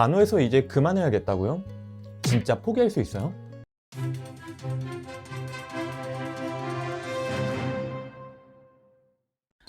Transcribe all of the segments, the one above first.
단호해서 이제 그만해야겠다고요? 진짜 포기할 수 있어요?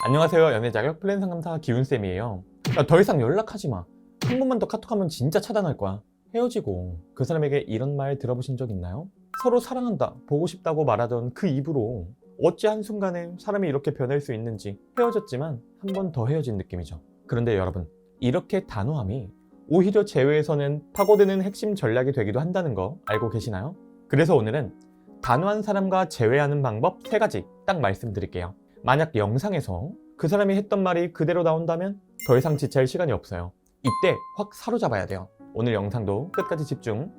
안녕하세요. 연애 자격 플랜 상담사 기훈쌤이에요. 야, 더 이상 연락하지 마. 한 번만 더 카톡하면 진짜 차단할 거야. 헤어지고 그 사람에게 이런 말 들어보신 적 있나요? 서로 사랑한다, 보고 싶다고 말하던 그 입으로 어찌 한순간에 사람이 이렇게 변할 수 있는지 헤어졌지만 한 번 더 헤어진 느낌이죠. 그런데 여러분, 이렇게 단호함이 오히려 재회에서는 파고드는 핵심 전략이 되기도 한다는 거 알고 계시나요? 그래서 오늘은 단호한 사람과 재회하는 방법 세 가지 딱 말씀드릴게요. 만약 영상에서 그 사람이 했던 말이 그대로 나온다면 더 이상 지체할 시간이 없어요. 이때 확 사로잡아야 돼요. 오늘 영상도 끝까지 집중.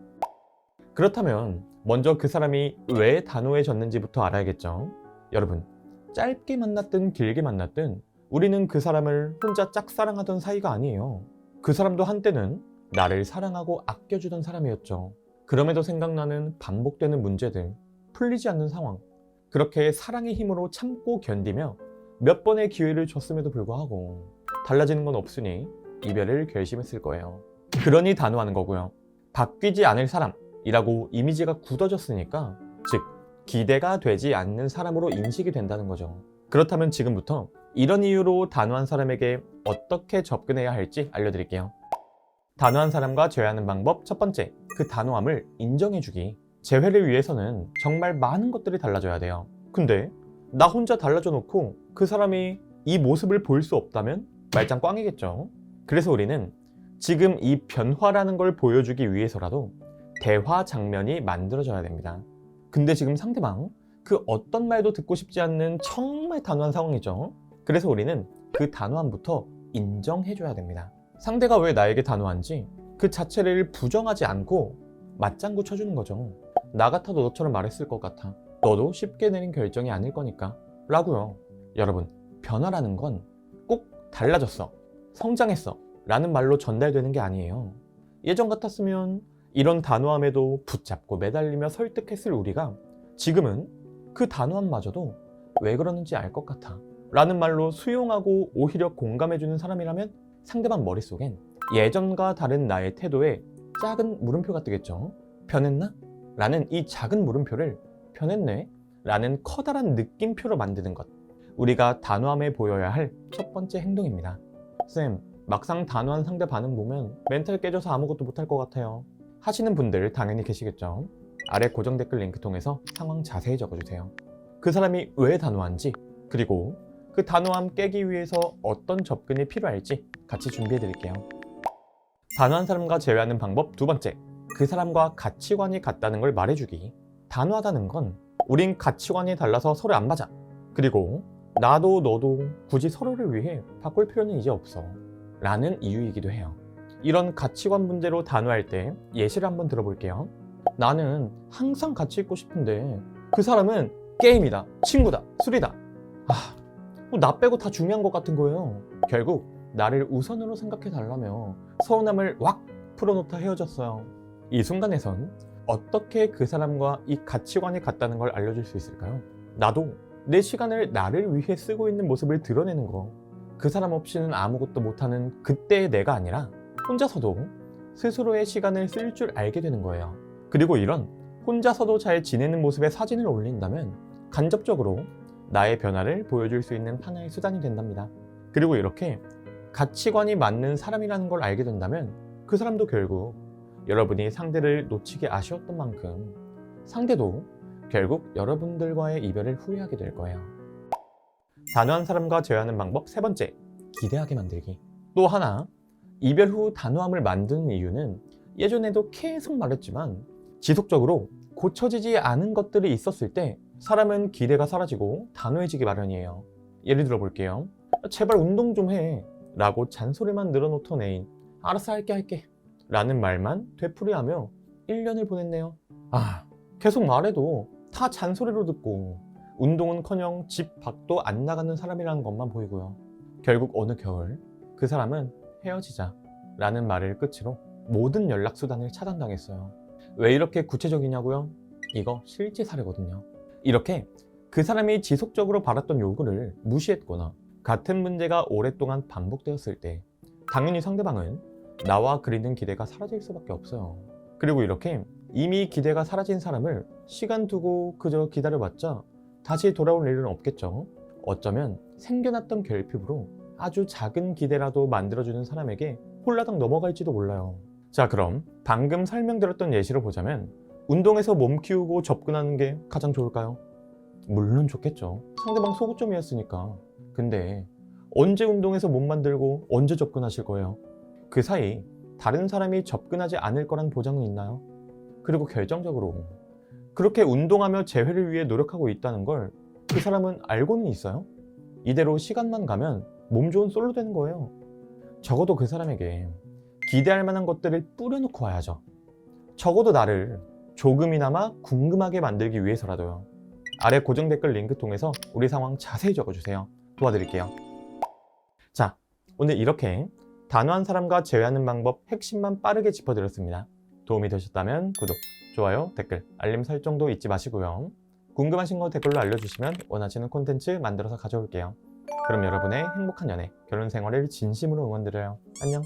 그렇다면 먼저 그 사람이 왜 단호해졌는지부터 알아야겠죠. 여러분, 짧게 만났든 길게 만났든 우리는 그 사람을 혼자 짝사랑하던 사이가 아니에요. 그 사람도 한때는 나를 사랑하고 아껴주던 사람이었죠. 그럼에도 생각나는 반복되는 문제들, 풀리지 않는 상황, 그렇게 사랑의 힘으로 참고 견디며 몇 번의 기회를 줬음에도 불구하고 달라지는 건 없으니 이별을 결심했을 거예요. 그러니 단호하는 거고요. 바뀌지 않을 사람이라고 이미지가 굳어졌으니까, 즉, 기대가 되지 않는 사람으로 인식이 된다는 거죠. 그렇다면 지금부터 이런 이유로 단호한 사람에게 어떻게 접근해야 할지 알려드릴게요. 단호한 사람과 재회하는 방법 첫 번째, 그 단호함을 인정해주기. 재회를 위해서는 정말 많은 것들이 달라져야 돼요. 근데 나 혼자 달라져 놓고 그 사람이 이 모습을 볼 수 없다면 말짱 꽝이겠죠. 그래서 우리는 지금 이 변화라는 걸 보여주기 위해서라도 대화 장면이 만들어져야 됩니다. 근데 지금 상대방 그 어떤 말도 듣고 싶지 않는 정말 단호한 상황이죠. 그래서 우리는 그 단호함부터 인정해줘야 됩니다. 상대가 왜 나에게 단호한지 그 자체를 부정하지 않고 맞장구 쳐주는 거죠. 나 같아도 너처럼 말했을 것 같아. 너도 쉽게 내린 결정이 아닐 거니까. 라고요. 여러분, 변화라는 건 꼭 달라졌어. 성장했어. 라는 말로 전달되는 게 아니에요. 예전 같았으면 이런 단호함에도 붙잡고 매달리며 설득했을 우리가 지금은 그 단호함마저도 왜 그러는지 알 것 같아. 라는 말로 수용하고 오히려 공감해주는 사람이라면 상대방 머릿속엔 예전과 다른 나의 태도에 작은 물음표가 뜨겠죠. 변했나? 라는 이 작은 물음표를 변했네? 라는 커다란 느낌표로 만드는 것. 우리가 단호함에 보여야 할 첫 번째 행동입니다. 쌤, 막상 단호한 상대 반응 보면 멘탈 깨져서 아무것도 못할 것 같아요. 하시는 분들 당연히 계시겠죠. 아래 고정 댓글 링크 통해서 상황 자세히 적어주세요. 그 사람이 왜 단호한지, 그리고 그 단호함 깨기 위해서 어떤 접근이 필요할지 같이 준비해 드릴게요. 단호한 사람과 재회하는 방법 두 번째, 그 사람과 가치관이 같다는 걸 말해주기. 단호하다는 건 우린 가치관이 달라서 서로 안 맞아. 그리고 나도 너도 굳이 서로를 위해 바꿀 필요는 이제 없어. 라는 이유이기도 해요. 이런 가치관 문제로 단호할 때 예시를 한번 들어볼게요. 나는 항상 같이 있고 싶은데 그 사람은 게임이다, 친구다, 술이다. 아, 뭐 나 빼고 다 중요한 것 같은 거예요. 결국 나를 우선으로 생각해 달라며 서운함을 확 풀어놓다 헤어졌어요. 이 순간에선 어떻게 그 사람과 이 가치관이 같다는 걸 알려줄 수 있을까요? 나도 내 시간을 나를 위해 쓰고 있는 모습을 드러내는 거. 그 사람 없이는 아무것도 못하는 그때의 내가 아니라 혼자서도 스스로의 시간을 쓸 줄 알게 되는 거예요. 그리고 이런 혼자서도 잘 지내는 모습의 사진을 올린다면 간접적으로 나의 변화를 보여줄 수 있는 하나의 수단이 된답니다. 그리고 이렇게 가치관이 맞는 사람이라는 걸 알게 된다면 그 사람도 결국 여러분이 상대를 놓치기 아쉬웠던 만큼 상대도 결국 여러분들과의 이별을 후회하게 될 거예요. 단호한 사람과 재회하는 방법 세 번째, 기대하게 만들기. 또 하나, 이별 후 단호함을 만드는 이유는 예전에도 계속 말했지만 지속적으로 고쳐지지 않은 것들이 있었을 때 사람은 기대가 사라지고 단호해지기 마련이에요. 예를 들어 볼게요. 제발 운동 좀 해. 라고 잔소리만 늘어놓던 애인. 알았어, 할게, 할게. 라는 말만 되풀이하며 1년을 보냈네요. 아, 계속 말해도 다 잔소리로 듣고 운동은 커녕 집 밖도 안 나가는 사람이라는 것만 보이고요. 결국 어느 겨울 그 사람은 헤어지자 라는 말을 끝으로 모든 연락수단을 차단당했어요. 왜 이렇게 구체적이냐고요? 이거 실제 사례거든요. 이렇게 그 사람이 지속적으로 받았던 요구를 무시했거나 같은 문제가 오랫동안 반복되었을 때 당연히 상대방은 나와 그리는 기대가 사라질 수밖에 없어요. 그리고 이렇게 이미 기대가 사라진 사람을 시간 두고 그저 기다려봤자 다시 돌아올 일은 없겠죠. 어쩌면 생겨났던 결핍으로 아주 작은 기대라도 만들어주는 사람에게 홀라당 넘어갈지도 몰라요. 자, 그럼 방금 설명드렸던 예시로 보자면 운동에서 몸 키우고 접근하는 게 가장 좋을까요? 물론 좋겠죠. 상대방 소구점이었으니까. 근데 언제 운동에서 몸 만들고 언제 접근하실 거예요? 그 사이 다른 사람이 접근하지 않을 거란 보장은 있나요? 그리고 결정적으로 그렇게 운동하며 재회를 위해 노력하고 있다는 걸 그 사람은 알고는 있어요? 이대로 시간만 가면 몸 좋은 솔로 되는 거예요. 적어도 그 사람에게 기대할 만한 것들을 뿌려놓고 와야죠. 적어도 나를 조금이나마 궁금하게 만들기 위해서라도요. 아래 고정 댓글 링크 통해서 우리 상황 자세히 적어주세요. 도와드릴게요. 자, 오늘 이렇게 단호한 사람과 제외하는 방법 핵심만 빠르게 짚어드렸습니다. 도움이 되셨다면 구독, 좋아요, 댓글, 알림 설정도 잊지 마시고요. 궁금하신 거 댓글로 알려주시면 원하시는 콘텐츠 만들어서 가져올게요. 그럼 여러분의 행복한 연애, 결혼 생활을 진심으로 응원드려요. 안녕.